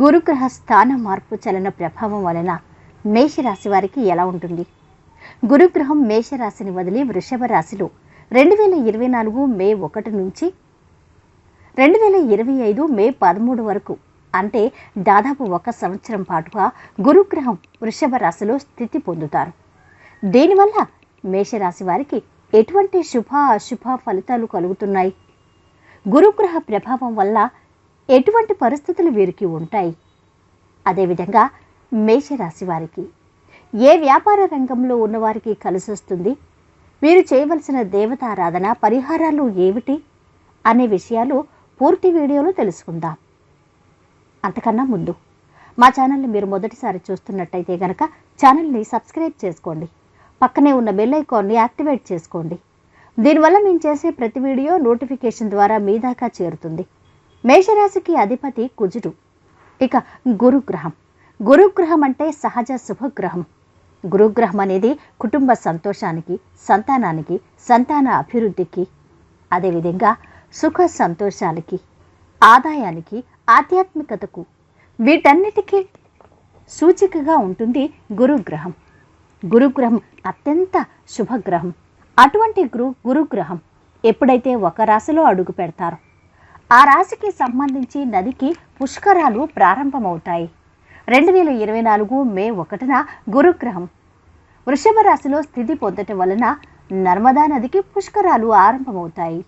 గురుగ్రహ స్థాన మార్పు చలన ప్రభావం వలన మేషరాశి వారికి ఎలా ఉంటుంది? గురుగ్రహం మేషరాశిని వదిలి వృషభ రాశిలో రెండు వేల ఇరవై నాలుగు మే ఒకటి నుంచి రెండు వేల ఇరవై ఐదు మే పదమూడు వరకు అంటే దాదాపు ఒక సంవత్సరం పాటుగా గురుగ్రహం వృషభ రాశిలో స్థితి పొందుతారు. దీనివల్ల మేషరాశి వారికి ఎటువంటి శుభ అశుభ ఫలితాలు కలుగుతున్నాయి? గురుగ్రహ ప్రభావం వల్ల ఎటువంటి పరిస్థితులు వీరికి ఉంటాయి? అదేవిధంగా మేషరాశి వారికి ఏ వ్యాపార రంగంలో ఉన్నవారికి కలిసొస్తుంది? వీరు చేయవలసిన దేవతారాధన పరిహారాలు ఏమిటి? అనే విషయాలు పూర్తి వీడియోలో తెలుసుకుందాం. అంతకన్నా ముందు మా ఛానల్ని మీరు మొదటిసారి చూస్తున్నట్టయితే గనక ఛానల్ని సబ్స్క్రైబ్ చేసుకోండి. పక్కనే ఉన్న బెల్ ఐకాన్ని యాక్టివేట్ చేసుకోండి. దీనివల్ల మేము చేసే ప్రతి వీడియో నోటిఫికేషన్ ద్వారా మీ దాకా చేరుతుంది. మేషరాశికి అధిపతి కుజుడు. ఇక గురుగ్రహం. గురుగ్రహం అంటే సహజ శుభగ్రహం. గురుగ్రహం అనేది కుటుంబ సంతోషానికి సంతానానికి సంతాన అభివృద్ధికి అదేవిధంగా సుఖ సంతోషాలకి ఆదాయానికి ఆధ్యాత్మికతకు వీటన్నిటికీ సూచికగా ఉంటుంది గురుగ్రహం. గురుగ్రహం అత్యంత శుభగ్రహం. అటువంటి గురు గురుగ్రహం ఎప్పుడైతే ఒక రాశిలో అడుగు పెడతారో ఆ రాశికి సంబంధించి నదికి పుష్కరాలు ప్రారంభమవుతాయి. రెండు వేల ఇరవై నాలుగు మే ఒకటిన గురుగ్రహం. వృషభ రాశిలో స్థితి పొందటం వలన నర్మదా నదికి పుష్కరాలు ఆరంభమవుతాయి.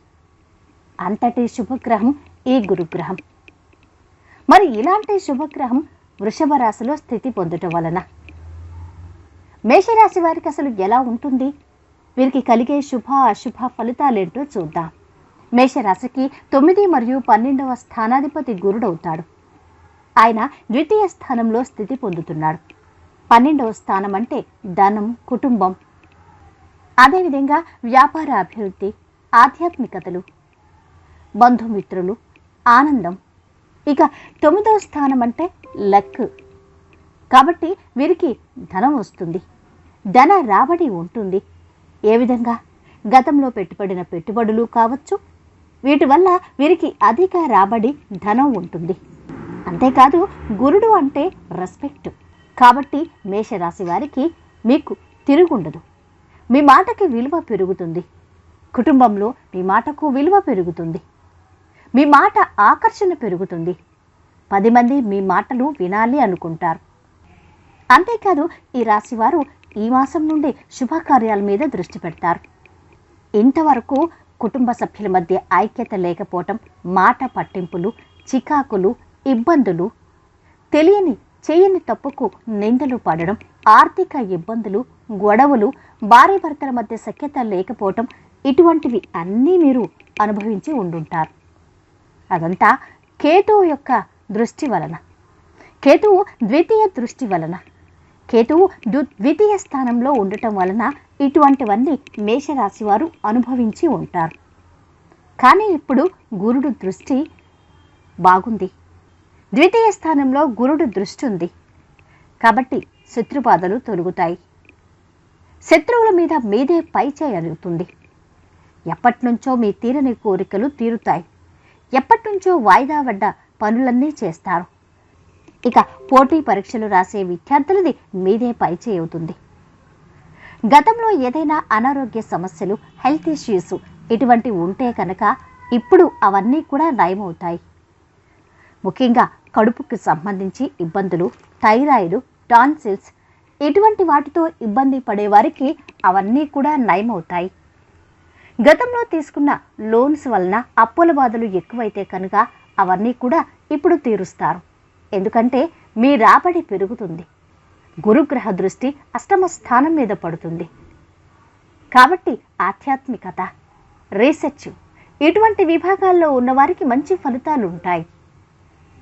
అంతటి శుభగ్రహం ఈ గురుగ్రహం. మరి ఇలాంటి శుభగ్రహం వృషభ రాశిలో స్థితి పొందటం వలన? మేషరాశి వారికి అసలు ఎలా ఉంటుంది? వీరికి కలిగే శుభ అశుభ ఫలితాలేంటో చూద్దాం. మేషరాశికి తొమ్మిది మరియు పన్నెండవ స్థానాధిపతి గురుడవుతాడు ఆయన ద్వితీయ స్థానంలో స్థితి పొందుతున్నాడు. పన్నెండవ స్థానం అంటే ధనం కుటుంబం. అదేవిధంగా వ్యాపార అభివృద్ధి ఆధ్యాత్మికతలు బంధుమిత్రులు ఆనందం. ఇక తొమ్మిదవ స్థానం అంటే లక్. కాబట్టి వీరికి ధనం వస్తుంది. ధన రాబడి ఉంటుంది. ఏ విధంగా? గతంలో పెట్టుబడిన పెట్టుబడులు కావచ్చు వీటి వల్ల వీరికి అధిక రాబడి ధనం ఉంటుంది. అంతేకాదు గురుడు అంటే రెస్పెక్ట్ కాబట్టి మేషరాశి వారికి మీకు తిరుగుండదు. మీ మాటకి విలువ పెరుగుతుంది. కుటుంబంలో మీ మాటకు విలువ పెరుగుతుంది. మీ మాట ఆకర్షణ పెరుగుతుంది. పది మంది మీ మాటలు వినాలి అనుకుంటారు. అంతేకాదు ఈ రాశివారు ఈ మాసం నుండి శుభకార్యాల మీద దృష్టి పెడతారు. ఇంతవరకు కుటుంబ సభ్యుల మధ్య ఐక్యత లేకపోవటం మాట పట్టింపులు చికాకులు ఇబ్బందులు తెలియని చేయని తప్పుకు నిందలు పడడం ఆర్థిక ఇబ్బందులు గొడవలు భార్య భర్తల మధ్య సఖ్యత లేకపోవటం ఇటువంటివి అన్నీ మీరు అనుభవించి ఉండుంటారు. అదంతా కేతువు యొక్క దృష్టి వలన. కేతువు ద్వితీయ దృష్టి వలన. కేతువు దు- ద్వితీయ స్థానంలో ఉండటం వలన ఇటువంటివన్నీ మేషరాశి వారు అనుభవించి ఉంటారు. కానీ ఇప్పుడు గురుడు దృష్టి బాగుంది. ద్వితీయ స్థానంలో గురుడు దృష్టి ఉంది. కాబట్టి శత్రుబాధలు తొలుగుతాయి. శత్రువుల మీద మీదే పై చేయలుగుతుంది ఎప్పటినుంచో మీ తీరని కోరికలు తీరుతాయి. ఎప్పటినుంచో వాయిదా పడ్డ పనులన్నీ చేస్తారు. ఇక పోటీ పరీక్షలు రాసే విద్యార్థులది మీదే పై అవుతుంది. గతంలో ఏదైనా అనారోగ్య సమస్యలు హెల్త్ ఇష్యూస్ ఇటువంటి ఉంటే కనుక ఇప్పుడు అవన్నీ కూడా నయమవుతాయి. ముఖ్యంగా కడుపుకి సంబంధించి ఇబ్బందులు థైరాయిడ్ టాన్సిల్స్ ఇటువంటి వాటితో ఇబ్బంది పడే వారికి అవన్నీ కూడా నయమవుతాయి. గతంలో తీసుకున్న లోన్స్ వలన అప్పుల బాధలు ఎక్కువైతే కనుక అవన్నీ కూడా ఇప్పుడు తీరుస్తారు. ఎందుకంటే మీ రాబడి పెరుగుతుంది. గురుగ్రహ దృష్టి అష్టమ స్థానం మీద పడుతుంది. కాబట్టి ఆధ్యాత్మికత రీసెర్చ్ ఇటువంటి విభాగాల్లో ఉన్నవారికి మంచి ఫలితాలు ఉంటాయి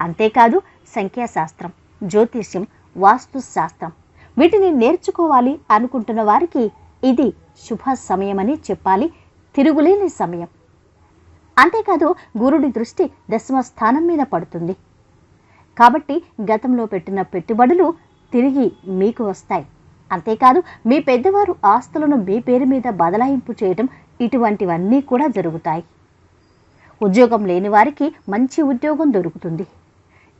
అంతేకాదు సంఖ్యాశాస్త్రం జ్యోతిష్యం వాస్తుశాస్త్రం. వీటిని నేర్చుకోవాలి అనుకుంటున్న వారికి ఇది శుభ సమయమని చెప్పాలి తిరుగులేని సమయం. అంతేకాదు గురుడి దృష్టి దశమ స్థానం మీద పడుతుంది. కాబట్టి గతంలో పెట్టిన పెట్టుబడులు తిరిగి మీకు వస్తాయి. అంతేకాదు మీ పెద్దవారు ఆస్తులను మీ పేరు మీద బదలాయింపు చేయడం ఇటువంటివన్నీ కూడా జరుగుతాయి. ఉద్యోగం లేని వారికి మంచి ఉద్యోగం దొరుకుతుంది.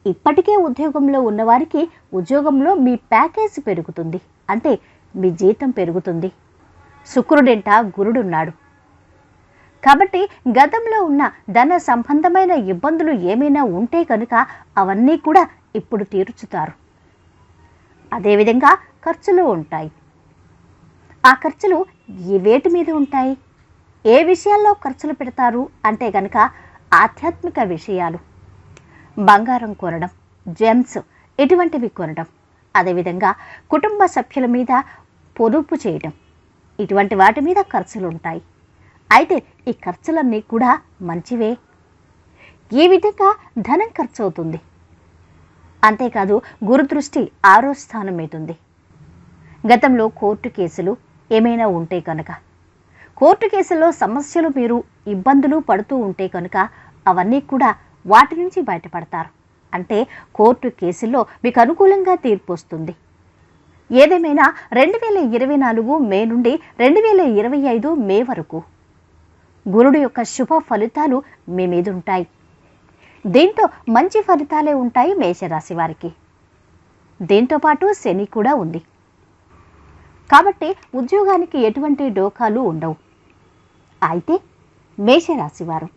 ఇప్పటికే ఉద్యోగంలో ఉన్నవారికి ఉద్యోగంలో మీ ప్యాకేజ్ పెరుగుతుంది. అంటే మీ జీతం పెరుగుతుంది. శుక్రుడెంట గురుడున్నాడు. కాబట్టి గతంలో ఉన్న ధన సంబంధమైన ఇబ్బందులు ఏమైనా ఉంటే కనుక అవన్నీ కూడా ఇప్పుడు తీర్చుతారు. అదేవిధంగా ఖర్చులు ఉంటాయి. ఆ ఖర్చులు ఏ వేటి మీద ఉంటాయి? ఏ విషయాల్లో ఖర్చులు పెడతారు? అంటే కనుక ఆధ్యాత్మిక విషయాలు. బంగారం కొనడం జెమ్స్ ఇటువంటివి కొనడం అదేవిధంగా కుటుంబ సభ్యుల మీద పొదుపు చేయడం. ఇటువంటి వాటి మీద ఖర్చులు ఉంటాయి. అయితే ఈ ఖర్చులన్నీ కూడా మంచివే. ఈ విధంగా ధనం ఖర్చు అవుతుంది అంతేకాదు గురుదృష్టి ఆరో స్థానం మీదుంది. గతంలో కోర్టు కేసులు ఏమైనా ఉంటే కనుక కోర్టు కేసుల్లో సమస్యలు మీరు ఇబ్బందులు పడుతూ ఉంటే కనుక అవన్నీ కూడా వాటి నుంచి బయటపడతారు. అంటే కోర్టు కేసుల్లో మీకు అనుకూలంగా తీర్పు వస్తుంది. ఏదేమైనా రెండు వేల ఇరవై నాలుగు మే నుండి రెండు వేల ఇరవై ఐదు మే వరకు గురుడు యొక్క శుభ ఫలితాలు మీ మీద ఉంటాయి దీంతో మంచి ఫలితాలే ఉంటాయి మేషరాశి వారికి. దీంతో పాటు శని కూడా ఉంది. కాబట్టి ఉద్యోగానికి ఎటువంటి డోకాలు ఉండవు. అయితే మేషరాశివారు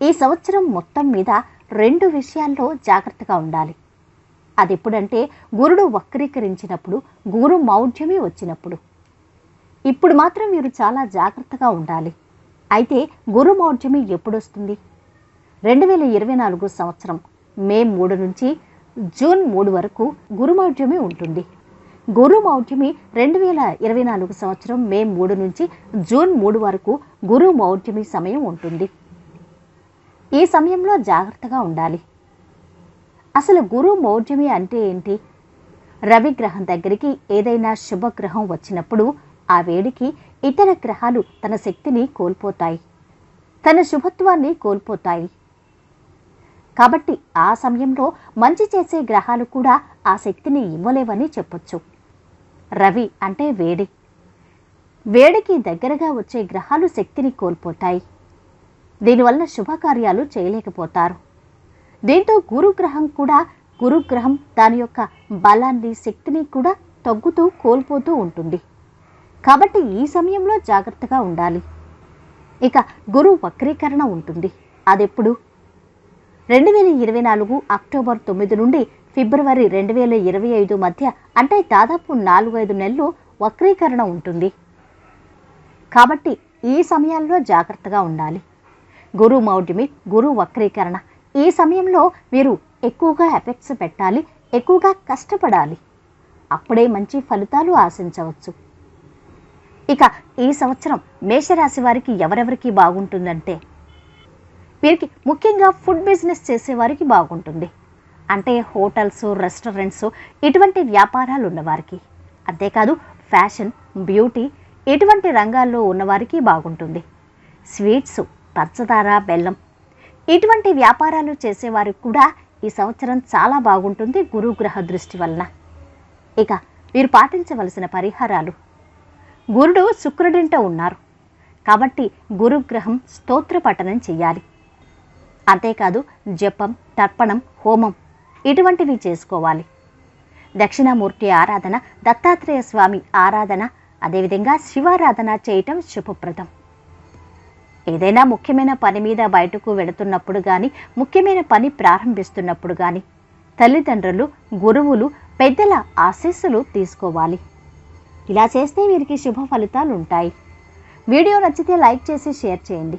ఈ సంవత్సరం మొత్తం మీద రెండు విషయాల్లో జాగ్రత్తగా ఉండాలి. అది ఎప్పుడంటే గురుడు వక్రీకరించినప్పుడు గురు మౌఢ్యమి వచ్చినప్పుడు. ఇప్పుడు మాత్రం మీరు చాలా జాగ్రత్తగా ఉండాలి. అయితే గురు మౌఢ్యమి ఎప్పుడొస్తుంది? రెండు వేల ఇరవై నాలుగు సంవత్సరం మే మూడు నుంచి జూన్ మూడు వరకు గురుమౌఢ్యమి ఉంటుంది. గురుమౌఢ్యమి రెండు వేల ఇరవై నాలుగు సంవత్సరం మే మూడు నుంచి జూన్ మూడు వరకు గురుమౌఢ్యమి సమయం ఉంటుంది. ఈ సమయంలో జాగ్రత్తగా ఉండాలి. అసలు గురు మౌఢ్యమి అంటే ఏంటి? రవి గ్రహం దగ్గరికి ఏదైనా శుభగ్రహం వచ్చినప్పుడు ఆ వేడికి ఇతర గ్రహాలు తన శక్తిని కోల్పోతాయి. తన శుభత్వాన్ని కోల్పోతాయి. కాబట్టి ఆ సమయంలో మంచి చేసే గ్రహాలు కూడా ఆ శక్తిని ఇవ్వలేవని చెప్పొచ్చు. రవి అంటే వేడి. వేడికి దగ్గరగా వచ్చే గ్రహాలు శక్తిని కోల్పోతాయి. దీనివల్ల శుభకార్యాలు చేయలేకపోతారు. దీంతో గురుగ్రహం కూడా గురుగ్రహం దాని యొక్క బలాన్ని శక్తిని కూడా తగ్గుతూ కోల్పోతూ ఉంటుంది. కాబట్టి ఈ సమయంలో జాగ్రత్తగా ఉండాలి. ఇక గురు వక్రీకరణ ఉంటుంది. అదెప్పుడు? రెండు వేల ఇరవై నాలుగు అక్టోబర్ తొమ్మిది నుండి ఫిబ్రవరి రెండు వేల ఇరవై ఐదు మధ్య అంటే దాదాపు నాలుగైదు నెలలు వక్రీకరణ ఉంటుంది. కాబట్టి ఈ సమయాల్లో జాగ్రత్తగా ఉండాలి. గురు మౌఢ్యమి గురు వక్రీకరణ ఈ సమయంలో మీరు ఎక్కువగా ఎఫెక్ట్స్ పెట్టాలి ఎక్కువగా కష్టపడాలి. అప్పుడే మంచి ఫలితాలు ఆశించవచ్చు. ఇక ఈ సంవత్సరం మేషరాశి వారికి ఎవరెవరికి బాగుంటుందంటే వీరికి ముఖ్యంగా ఫుడ్ బిజినెస్ చేసేవారికి బాగుంటుంది. అంటే హోటల్స్ రెస్టారెంట్స్ ఇటువంటి వ్యాపారాలు ఉన్నవారికి. అంతేకాదు ఫ్యాషన్ బ్యూటీ ఇటువంటి రంగాల్లో ఉన్నవారికి బాగుంటుంది. స్వీట్స్ పంచదార బెల్లం ఇటువంటి వ్యాపారాలు చేసేవారికి కూడా ఈ సంవత్సరం చాలా బాగుంటుంది గురుగ్రహ దృష్టి వలన. ఇక మీరు పాటించవలసిన పరిహారాలు. గురుడు శుక్రుడింట ఉన్నారు. కాబట్టి గురుగ్రహం స్తోత్ర పఠనం చేయాలి. అంతేకాదు జపం తర్పణం హోమం ఇటువంటివి చేసుకోవాలి. దక్షిణామూర్తి ఆరాధన దత్తాత్రేయ స్వామి ఆరాధన అదేవిధంగా శివారాధన చేయటం శుభప్రదం. ఏదైనా ముఖ్యమైన పని మీద బయటకు వెళుతున్నప్పుడు కానీ ముఖ్యమైన పని ప్రారంభిస్తున్నప్పుడు కానీ తల్లిదండ్రులు గురువులు పెద్దల ఆశీస్సులు తీసుకోవాలి. ఇలా చేస్తే వీరికి శుభ ఫలితాలు ఉంటాయి వీడియో నచ్చితే లైక్ చేసి షేర్ చేయండి.